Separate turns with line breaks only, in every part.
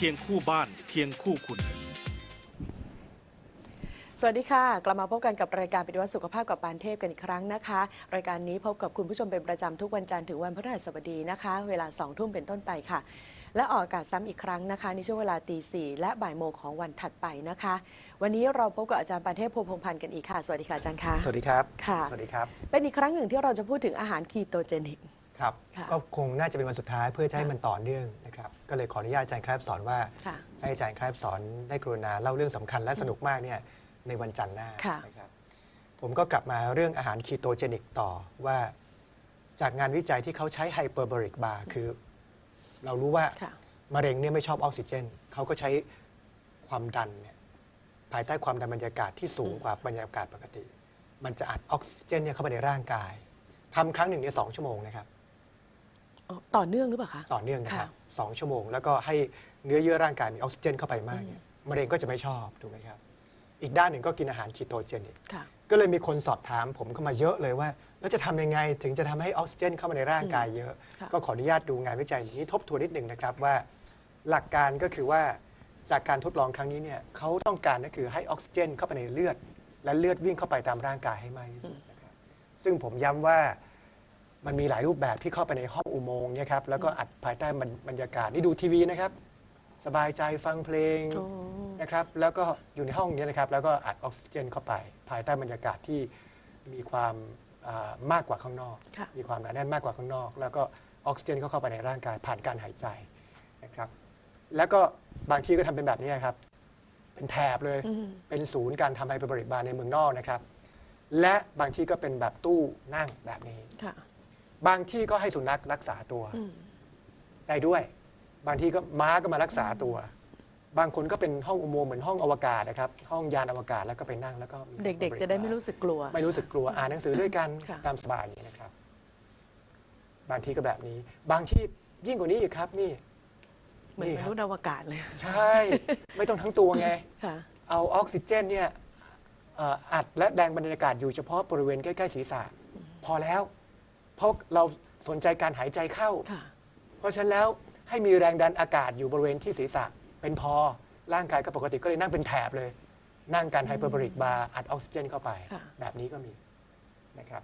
สเปซเคียงคู่บ้าน เคียงคู่คุณ
สวัสดีค่ะ กลับมาพบกันกับรายการปฏิวัติสุขภาพกับปานเทพกันอีกครั้งนะคะ รายการนี้พบกับคุณผู้ชมเป็นประจำทุกวันจันทร์ถึงวันพฤหัสบดีนะคะ เวลา2ทุ่มเป็นต้นไปค่ะ และออกอากาศซ้ำอีกครั้งนะคะในช่วงเวลาตีสี่และบ่ายโมงของวันถัดไปนะคะ วันนี้เราพบกับอาจารย์ปานเทพภูมิพงษ์พันธ์กันอีกค่ะ สวัสดีค่ะอาจารย์คะ
สวัสดีครับ
ค่ะ
สวัสดีครับ
เป็นอีกครั้งหนึ่งที่เราจะพูดถึงอาหารคีโตเจนิก
ครับ
ค่ะ
ก็คงน่าจะเป็นวันสุดท้ายเพื่อจะให้
ค่ะ
มันต่อเนื่องนะ ครับก็เลยขออนุญาตอาจารย์ครับสอนว่า
ค่ะ
ให้อาจารย์ครับสอนได้กรุณาเล่าเรื่องสำคัญและสนุกมากเนี่ยในวันจันทร์หน้า
ค่ะ
นะครับผมก็กลับมาเรื่องอาหารคีโตเจนิกต่อว่า จากงานวิจัยที่เขาใช้ไฮเปอร์บริกบาร์คือ เรารู้ว่า
ค่ะ
มะเร็งเนี่ยไม่ชอบออกซิเจน เขาก็ใช้ความดันเนี่ยภายใต้ความดันบรรยากาศที่สูง
อืม
กว่าบรรยากาศปกติ มันจะอัดออกซิเจนเนี่ยเข้าไปในร่างกายทำครั้งหนึ่งเนี่ยสองชั่วโมงนะครับ
อ๋อ ต่อเนื่องหรือเปล่าคะ
ต่อเนื่องนะครับ
ค่ะ
สองชั่วโมง แล้วก็ให้เนื้อเยื่อร่างกายมีออกซิเจนเข้าไปมาก
อืม
เนี่ยมะเร็งก็จะไม่ชอบถูกไหมครับ อีกด้านหนึ่งก็กินอาหารคีโตเจนิก
ค่ะ
ก็เลยมีคนสอบถามผมเข้ามาเยอะเลยว่า แล้วจะทำยังไงถึงจะทำให้ออกซิเจนเข้ามาในร่างกายเยอะ
ค่ะ
ก็ขออนุญาตดูงานวิจัยนี้ทบทวนนิดหนึ่งนะครับว่า หลักการก็คือว่าจากการทดลองครั้งนี้เนี่ยเขาต้องการก็คือให้ออกซิเจนเข้าไปในเลือด และเลือดวิ่งเข้าไปตามร่างกายให้มากที่สุดนะครับซึ่งผมย้ำว่า มันมีหลายรูปแบบที่เข้าไปในห้องอุโมงค์เนี่ยครับแล้วก็อัดภายใต้บรรบรรยากาศนี่ดูทีวีนะครับ สบายใจฟังเพลง
โอ้
นะครับ แล้วก็อยู่ในห้องนี้นะครับ แล้วก็อัดออกซิเจนเข้าไป ภายใต้บรรยากาศที่มีความอ่ามากกว่าข้างนอก
ค่ะ
มีความหนาแน่นมากกว่าข้างนอก แล้วก็ออกซิเจนก็เข้าไปในร่างกายผ่านการหายใจนะครับ แล้วก็บางที่ก็ทำเป็นแบบนี้ครับ เป็นแถบเลย
อืม
เป็นศูนย์การทำไฮเปอร์บริกบาร์ในเมืองนอกนะครับ และบางที่ก็เป็นแบบตู้นั่งแบบนี้
ค่ะ
บางที่ก็ให้สุนัขรักษาตัว
อืม
ได้ด้วย บางทีก็ม้าก็มารักษาตัว บางคนก็เป็นห้องอุโมงค์เหมือนห้องอวกาศนะครับ ห้องยานอวกาศแล้วก็ไปนั่งแล้วก็มี
เด็ก ๆ จะได้ไม่รู้สึกกลัว
ไม่รู้สึกกลัวอ่านหนังสือด้วยกัน
ค่ะ
ตามสบายอย่างนี้นะครับ บางทีก็แบบนี้ บางที่ยิ่งกว่านี้อีกครับ นี่
เหมือน
นี่
ม
ครับ
นุษย์อวกาศเลย
ใช่ ไม่ต้องทั้งตัวไง
ค่ะ
เอาออกซิเจนเนี่ยเอ่ออัดและแดงบรรยากาศอยู่เฉพาะบริเวณใกล้ ๆ ศีรษะ พอแล้ว เพราะเราสนใจการหายใจเข้า
ค่ะ
เพราะฉะนั้นแล้วให้มีแรงดันอากาศอยู่บริเวณที่ศีรษะเป็นพอร่างกายก็ปกติก็เลยนั่งเป็นแถบเลย นั่งกันไฮเปอร์บริกบาร์อัดออกซิเจนเข้าไป
ค่ะ
แบบนี้ก็มีนะครับ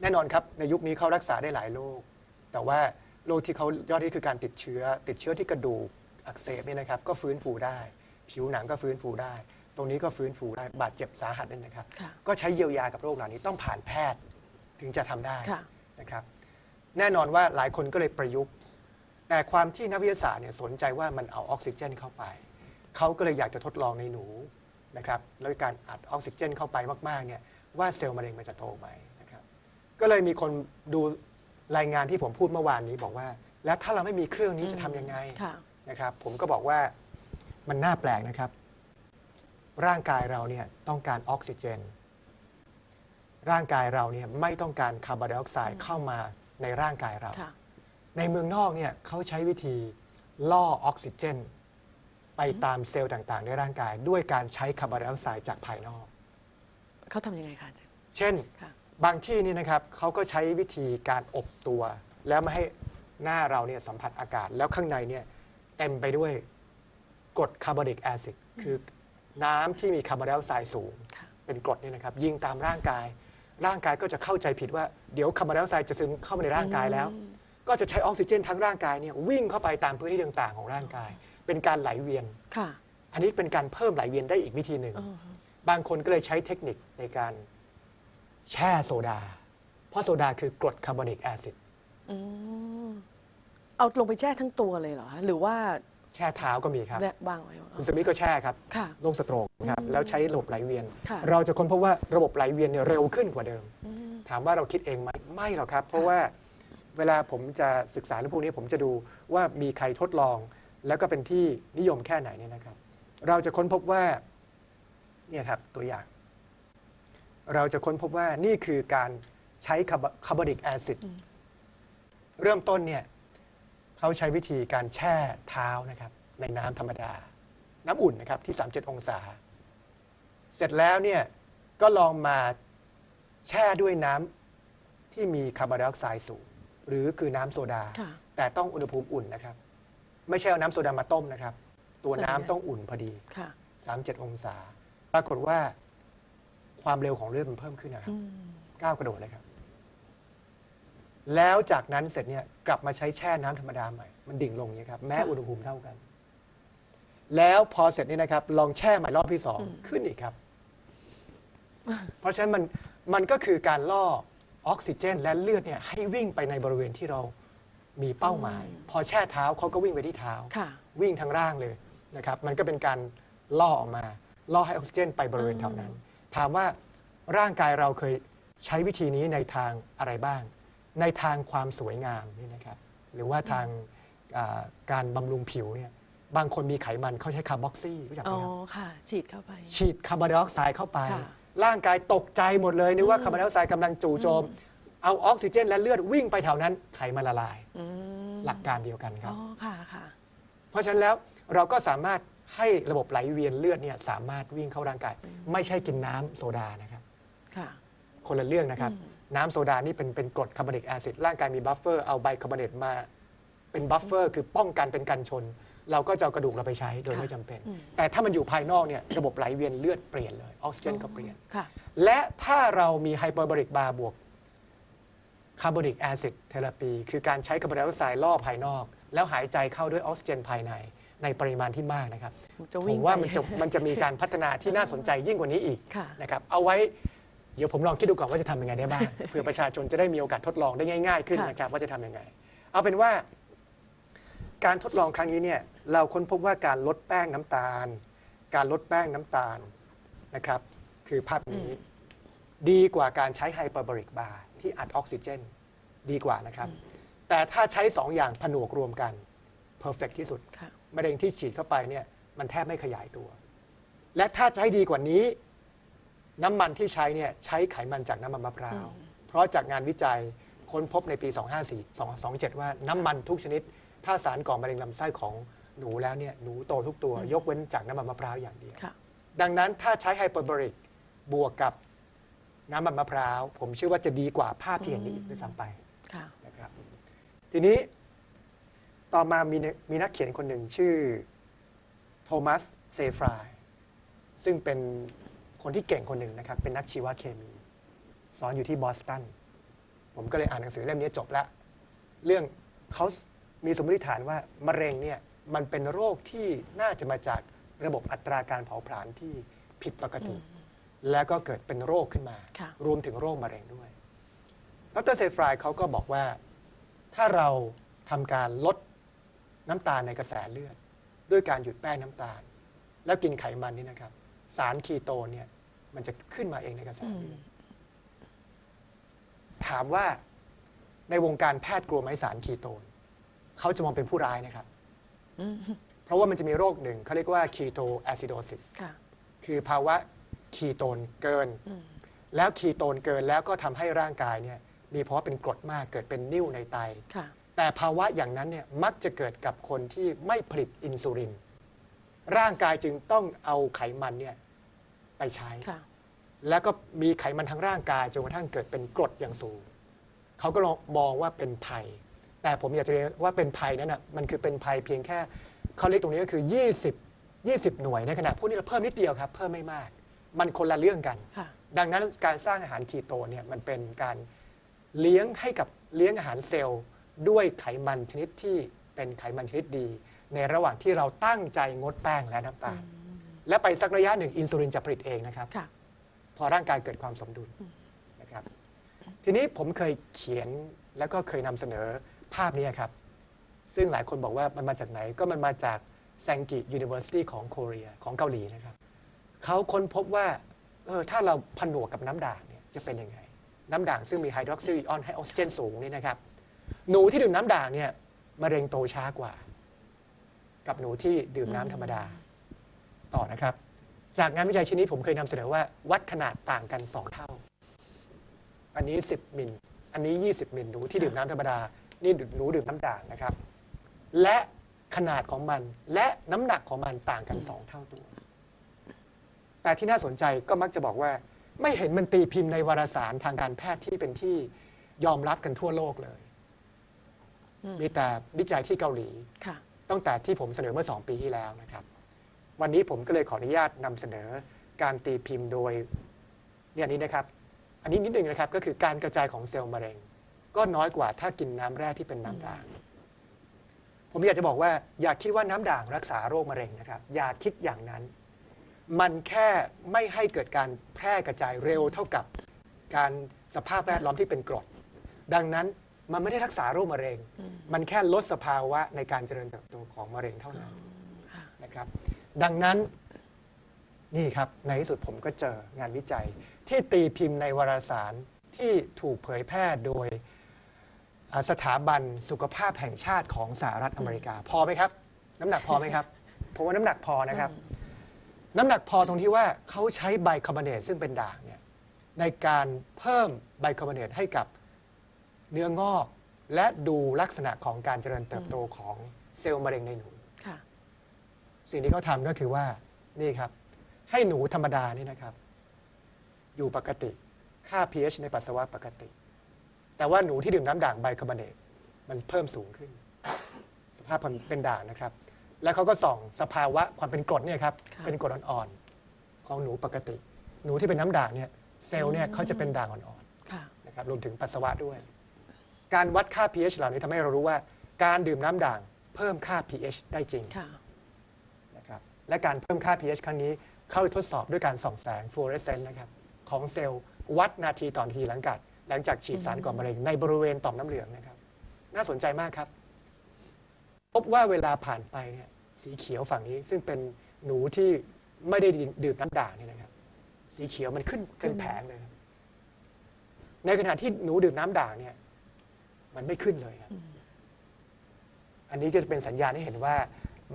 แน่นอนครับ ในยุคนี้เขารักษาได้หลายโรคแต่ว่าโรคที่เขายอดที่คือการติดเชื้อ ติดเชื้อที่กระดูกอักเสบเนี่ยนะครับ ก็ฟื้นฟูได้ ผิวหนังก็ฟื้นฟูได้ ตรงนี้ก็ฟื้นฟูได้บาดเจ็บสาหัสเนี่ยนะครับ
ค่ะ
ก็ใช้เยียวยากับโรคเหล่านี้ต้องผ่านแพทย์ ถึงจะทำได้
ค่ะ
นะครับ แน่นอนว่าหลายคนก็เลยประยุกต์ แต่ความที่นักวิทยาศาสตร์เนี่ยสนใจว่ามันเอาออกซิเจนเข้าไป เขาก็เลยอยากจะทดลองในหนูนะครับแล้วการอัดออกซิเจนเข้าไปมากๆเนี่ยว่าเซลล์มะเร็งมันจะโตไหมนะครับ ก็เลยมีคนดูรายงานที่ผมพูดเมื่อวานนี้บอกว่า แล้วถ้าเราไม่มีเครื่องนี้จะทำยังไง
ค่ะ
นะครับ ผมก็บอกว่ามันน่าแปลกนะครับ ร่างกายเราเนี่ยต้องการออกซิเจน ร่างกายเราเนี่ยไม่ต้องการคาร์บอนไดออกไซด์เข้ามาในร่างกายเรา
ค่ะ
ในเมืองนอกเนี่ยเขาใช้วิธีล่อออกซิเจน ไปตามเซลล์ต่างๆ ในร่างกาย ด้วยการใช้คาร์บอนไดออกไซด์จากภายนอก
เขาทำยังไงคะอาจารย์
เช่น
ค่ะ
บางที่นี่นะครับเขาก็ใช้วิธีการอบตัว แล้วไม่ให้หน้าเราเนี่ยสัมผัสอากาศ แล้วข้างในเนี่ยเต็มไปด้วยกรดคาร์บอนิกแอซิดคือน้ำที่มีคาร์บอนไดออกไซด์สูง
ค่ะ
เป็นกรดเนี่ยนะครับ ยิงตามร่างกาย ร่างกายก็จะเข้าใจผิดว่าเดี๋ยวคาร์บอนไดออกไซด์จะซึมเข้ามาในร่างกายแล้ว
อืม
ก็จะใช้ออกซิเจนทั้งร่างกายเนี่ยวิ่งเข้าไปตามพื้นที่ต่างๆ ของร่างกาย เป็นการไหลเวียน
ค่ะ
อันนี้เป็นการเพิ่มไหลเวียนได้อีกวิธีหนึ่ง
อ๋อ
บางคนก็เลยใช้เทคนิคในการแช่โซดา เพราะโซดาคือกรดคาร์บอนิกแอซิด
อืมเอาลงไปแช่ทั้งตัวเลยเหรอคะหรือว่า
แช่เท้าก็มีครับ
และวางไว้
คุณสมิธก็แช่ครับ
ค่ะ
โรคสโตรก ครับ
อืม
แล้วใช้ระบบไหลเวียน
ค่ะ
เราจะค้นพบว่าระบบไหลเวียนเนี่ยเร็วขึ้นกว่าเดิม
อืม
ถามว่าเราคิดเองไหมไม่หรอกครับ เพราะว่าเวลาผมจะศึกษาเรื่องพวกนี้ผมจะดูว่ามีใครทดลอง แล้วก็เป็นที่นิยมแค่ไหนเนี่ยนะครับ เราจะค้นพบว่าเนี่ยครับตัวอย่าง เราจะค้นพบว่านี่คือการใช้คาร์บอนิกแอซิด
อืม
เริ่มต้นเนี่ยเขาใช้วิธีการแช่เท้านะครับ ในน้ำธรรมดา น้ำอุ่นนะครับที่ 37 องศา เสร็จแล้วเนี่ยก็ลองมาแช่ด้วยน้ำที่มีคาร์บอนไดออกไซด์สูง หรือคือน้ำโซดา
ค่ะ
แต่ต้องอุณหภูมิอุ่นนะครับ ไม่ใช่เอาน้ำโซดามาต้มนะครับ ตัวน้ำ
ส่วนใหญ่
ต้องอุ่นพอดี
ค่ะ
37 องศา ปรากฏว่า ความเร็วของเลือดมันเพิ่มขึ้นนะครับ
อืม
ก้าวกระโดดเลยครับ แล้วจากนั้นเสร็จเนี่ยกลับมาใช้แช่น้ำธรรมดาใหม่ มันดิ่งลงอย่างนี้ครับ แม้อุณหภูมิเท่ากัน แล้วพอเสร็จนี่นะครับ ลองแช่ใหม่รอบที่สองขึ้นอีกครับ เพราะฉะนั้นมันมันก็คือการล่อออกซิเจน และเลือดเนี่ยให้วิ่งไปในบริเวณที่เรามีเป้าหมาย พอแช่เท้าเขาก็วิ่งไปที่เท้า
ค่ะ
วิ่งทั้งร่างเลยนะครับ มันก็เป็นการล่อออกมา ล่อให้ออกซิเจนไปบริเวณแถวนั้น ถามว่าร่างกายเราเคยใช้วิธีนี้ในทางอะไรบ้าง ในทางความสวยงามนี่นะครับ หรือว่าทางอ่าการบำรุงผิวเนี่ย บางคนมีไขมันเขาใช้คาร์บอกซี่รู้จักไห
อ๋
ม
อ
ครับ
ค่ะ ฉีดเข้าไป
ฉีดคาร์บอนไดออกไซด์เข้าไป
ค่ะ
ร่างกายตกใจหมดเลยนึกว่า
อืม
คาร์บอนไดออกไซด์กำลังจู่โจม
อืม
เอาออกซิเจน และเลือดวิ่งไปแถวนั้นไขมันละลาย
อืม
หลักการเดียวกันครับ
อ๋อค่ะค่ะ
เพราะฉะนั้นแล้วเราก็สามารถให้ระบบไหลเวียนเลือดเนี่ยสามารถวิ่งเข้าร่างกาย
อืม
ไม่ใช่กินน้ำโซดานะครับ
ค่ะ
คนละเรื่องนะครับ
อืม
น้ำโซดานี่เป็นเป็นกรดคาร์บอนิกแอซิดร่างกายมีบัฟเฟอร์เอาไบคาร์บอเนตมา เป็นบัฟเฟอร์คือป้องกันเป็นกันชน เราก็จะเอากระดูกเราไปใช้โดย
ค่ะ
ไม่จำเป็น
อืม
แต่ถ้ามันอยู่ภายนอกเนี่ยระบบไหลเวียนเลือดเปลี่ยนเลยออกซิเจนก็เปลี่ยน
ค่ะ
และถ้าเรามีไฮเปอร์บริกบาร์บวกคาร์บอนิกแอซิดเทอราปีคือการใช้คาร์บอนไดออกไซด์ล่อภายนอก แล้วหายใจเข้าด้วยออกซิเจนภายใน ในปริมาณที่มากนะครับ
จะ
ผ
วิ่ง
มว่า
ไป
มันจะมันจะมีการพัฒนาที่น่าสนใจยิ่งกว่านี้อีก
ค่ะ
นะครับเอาไว้เดี๋ยวผมลองคิดดูก่อนว่าจะทำยังไงได้บ้างเพื่อประชาชนจะได้มีโอกาสทดลองได้ง่าย ๆ ขึ้น
ค่ะ
นะครับว่าจะทำยังไง เอาเป็นว่า การทดลองครั้งนี้เนี่ยเราค้นพบว่าการลดแป้งน้ำตาล การลดแป้งน้ำตาลนะครับ คือภาพนี้ดีกว่าการใช้ไฮเปอร์บริกบาร์ที่อัดออกซิเจน ดีกว่านะครับ แต่ถ้าใช้สองอย่างผนวกรวมกันเพอร์เฟกที่สุด
ค่ะ
มะเร็งที่ฉีดเข้าไปเนี่ยมันแทบไม่ขยายตัว และถ้าจะให้ดีกว่านี้ น้ำมันที่ใช้เนี่ยใช้ไขมันจากน้ำมันมะพร้าว
อืม
เพราะจากงานวิจัยค้นพบในปี 254 227ว่าน้ำมันทุกชนิด ถ้าสารก่อมะเร็งลำไส้ของหนูแล้วเนี่ยหนูโตทุกตัว ยกเว้นจากน้ำมันมะพร้าวอย่างเดียว
ค่ะ
ดังนั้นถ้าใช้ไฮเปอร์บริกบวกกับน้ำมันมะพร้าว ผมเชื่อว่าจะดีกว่าภาพที่เห็นนี้อีกด้วยซ้ำไป
ค่ะ
นะครับทีนี้ต่อมามีนมีนักเขียนคนหนึ่งชื่อโทมัสเซฟรายซึ่งเป็นคนที่เก่งคนหนึ่งนะครับ เป็นนักชีวเคมี สอนอยู่ที่บอสตัน ผมก็เลยอ่านหนังสือเล่มนี้จบแล้วเรื่องเขา มีสมมติฐานว่ามะเร็งเนี่ยมันเป็นโรคที่น่าจะมาจากระบบอัตราการเผาผลาญที่ผิดปกติ แล้วก็เกิดเป็นโรคขึ้นมา
ค่ะ
รวมถึงโรคมะเร็งด้วยดรเซฟรายเขาก็บอกว่า ถ้าเราทำการลดน้ำตาลในกระแสเลือด ด้วยการหยุดแป้งน้ำตาล แล้วกินไขมันนี่นะครับ สารคีโตนเนี่ยมันจะขึ้นมาเองในกระแส
อืม
เลือดถามว่าในวงการแพทย์กลัวไหมสารคีโตน เขาจะมองเป็นผู้ร้ายนะครับ
อืม
เพราะว่ามันจะมีโรคหนึ่งเขาเรียกว่าคีโตแอซิโดซิส
ค่ะ
คือภาวะคีโตนเกิน
อืม
แล้วคีโตนเกินแล้วก็ทำให้ร่างกายเนี่ยมีภาวะเป็นกรดมากเกิดเป็นนิ่วในไต
ค่ะ
แต่ภาวะอย่างนั้นเนี่ยมักจะเกิดกับคนที่ไม่ผลิตอินซูลิน ร่างกายจึงต้องเอาไขมันเนี่ยไปใช้
ค่ะ
แล้วก็มีไขมันทั้งร่างกายจนกระทั่งเกิดเป็นกรดอย่างสูง เขาก็ลองมองว่าเป็นภัย แต่ผมอยากจะเรียนว่าเป็นภัยนั้นนะมันคือเป็นภัยเพียงแค่เขาเรียกตรงนี้ก็คือ 20 20 หน่วยในขณะพวกนี้เราเพิ่มนิดเดียวครับ เพิ่มไม่มาก มันคนละเรื่องกัน
ค่ะ
ดังนั้นการสร้างอาหารคีโตเนี่ยมันเป็นการเลี้ยงให้กับเลี้ยงอาหารเซลล์ ด้วยไขมันชนิดที่เป็นไขมันชนิดดี ในระหว่างที่เราตั้งใจงดแป้งและน้ำตาลและไปสักระยะหนึ่งอินซูลินจะผลิตเองนะครับ
ค่ะ
พอร่างกายเกิดความสมดุล
อืม
นะครับ ทีนี้ผมเคยเขียนแล้วก็เคยนำเสนอ ภาพนี้ครับ ซึ่งหลายคนบอกว่ามันมาจากไหน ก็มันมาจากแซงกิ University ของโคเรียของเกาหลีนะครับ เขาค้นพบว่าเออถ้าเราผนวกกับน้ำด่างเนี่ยจะเป็นยังไง น้ำด่างซึ่งมีไฮดรอกซิลอิออนให้ออกซิเจนสูงนี่นะครับ หนูที่ดื่มน้ำด่างเนี่ยมะเร็งโตช้ากว่า กับหนูที่ดื่มน้ำธรรมดา ต่อนะครับ จากงานวิจัยชิ้นนี้ผมเคยนำเสนอว่า วัดขนาดต่างกัน 2 เท่า อันนี้ 10 มิล อันนี้ 20 มิลหนูที่ดื่มน้ำธรรมดา นี่หนูดื่มน้ำด่างนะครับ และขนาดของมันและน้ำหนักของมันต่างกัน2เท่าตัว แต่ที่น่าสนใจก็มักจะบอกว่า ไม่เห็นมันตีพิมพ์ในวารสารทางการแพทย์ที่เป็นที่ยอมรับกันทั่วโลกเลย
อืม
มีแต่วิจัยที่เกาหลี
ค่ะ
ตั้งแต่ที่ผมเสนอเมื่อ2ปีที่แล้วนะครับ วันนี้ผมก็เลยขออนุญาตนำเสนอการตีพิมพ์โดยเนี่ยอันนี้นะครับ อันนี้นิดนึงนะครับก็คือการกระจายของเซลล์มะเร็ง ก็น้อยกว่าถ้ากินน้ำแร่ที่เป็นน้ำด่าง ผมอยากจะบอกว่า อย่าคิดว่าน้ำด่างรักษาโรคมะเร็งนะครับ อย่าคิดอย่างนั้น มันแค่ไม่ให้เกิดการแพร่กระจายเร็วเท่ากับการสภาพแวดล้อมที่เป็นกรด ดังนั้นมันไม่ได้รักษาโรคมะเร็ง
อืม
มันแค่ลดสภาวะในการเจริญเติบโตของมะเร็งเท่านั้น
ค่ะ
นะครับ ดังนั้นนี่ครับในที่สุดผมก็เจองานวิจัย ที่ตีพิมพ์ในวารสารที่ถูกเผยแพร่โดยอ่า สถาบันสุขภาพแห่งชาติของสหรัฐอเมริกา พอไหมครับ น้ำหนักพอไหมครับผมว่าน้ำหนักพอนะครับ น้ำหนักพอตรงที่ว่าเขาใช้ไบคาร์บอเนตซึ่งเป็นด่างเนี่ยในการเพิ่มไบคาร์บอเนตให้กับเนื้องอก และดูลักษณะของการเจริญเติบโตของเซลล์มะเร็งในหนู
ค่ะ
สิ่งที่เขาทำก็คือว่านี่ครับ ให้หนูธรรมดานี่นะครับ อยู่ปกติค่า pH ในปัสสาวะปกติ แต่ว่าหนูที่ดื่มน้ำด่างไบคาร์บอเนตมันเพิ่มสูงขึ้น สภาพมันเป็นด่างนะครับ แล้วเขาก็ส่องสภาวะความเป็นกรดเนี่ยครับ
ค่ะ
เป็นกรดอ่อนๆของหนูปกติ หนูที่เป็นน้ำด่างเนี่ยเซลล์เนี่ย
อืม
เขาจะเป็นด่างอ่อนๆ
ค่ะ
นะครับรวมถึงปัสสาวะด้วย การวัดค่า pH เหล่านี้ทำให้เรารู้ว่า การดื่มน้ำด่างเพิ่มค่า pH ได้จริง
ค่ะ
นะครับและการเพิ่มค่า pH ครั้งนี้เข้าไปทดสอบด้วยการส่องแสงฟลูออเรสเซนต์นะครับของเซลล์วัดนาทีต่อนาทีหลังจาก หลังจากฉีดสารก่อมะเร็งในบริเวณต่อมน้ำเหลืองนะครับ น่าสนใจมากครับ พบว่าเวลาผ่านไปเนี่ยสีเขียวฝั่งนี้ ซึ่งเป็นหนูที่ไม่ได้ดื่มน้ำด่างเนี่ยนะครับ สีเขียวมันขึ้นเป็นแผงเลยครับในขณะที่หนูดื่มน้ำด่างเนี่ย มันไม่ขึ้นเลยครับ
อืม
อันนี้ก็จะเป็นสัญญาณให้เห็นว่า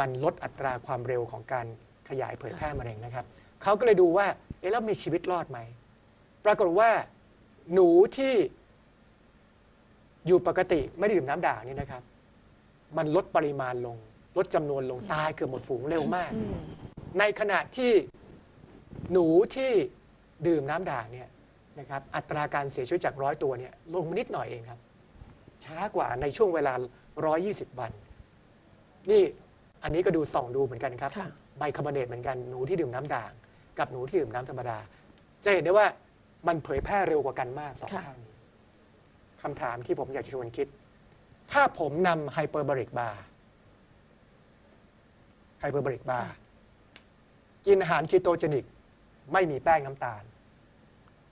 มันลดอัตราความเร็วของการขยายเผยแพร่มะเร็งนะครับ เขาก็เลยดูว่า เอ๊ะแล้วมีชีวิตรอดไหม ปรากฏว่า หนูที่อยู่ปกติไม่ได้ดื่มน้ำด่างนี่นะครับ มันลดปริมาณลง ลดจำนวนลงตายเกือบหมดฝูงเร็วมาก
อืม
ในขณะที่หนูที่ดื่มน้ำด่างเนี่ยนะครับอัตราการเสียชีวิตจากร้อยตัวเนี่ยลงมานิดหน่อยเองครับ ช้ากว่าในช่วงเวลา 120 วัน นี่อันนี้ก็ดูส่องดูเหมือนกันครับ
ค่ะ
ไบคาร์บอเนตเหมือนกันหนูที่ดื่มน้ำด่าง กับหนูที่ดื่มน้ำธรรมดา จะเห็นได้ว่า มันเผยแพร่เร็วกว่ากันมากสอง
ค่ะ
ข้างนี้คำถามที่ผมอยากจะชวนคิด ถ้าผมนำไฮเปอร์บริกบาร์ไฮเปอร์บริกบาร์กินอาหารคีโตเจนิก ไม่มีแป้งน้ำตาล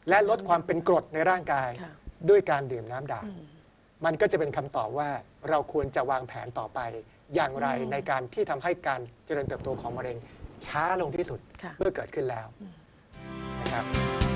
และลดความเป็นกรดในร่างกาย
ค่ะ
ด้วยการดื่มน้ำด่าง
อืม
มันก็จะเป็นคำตอบว่าเราควรจะวางแผนต่อไป อย่างไร
อืม
ในการที่ทำให้การเจริญเติบโตของมะเร็งช้าลงที่สุด
ค่ะ
เมื่อเกิดขึ้นแล้ว
อืม
นะครับ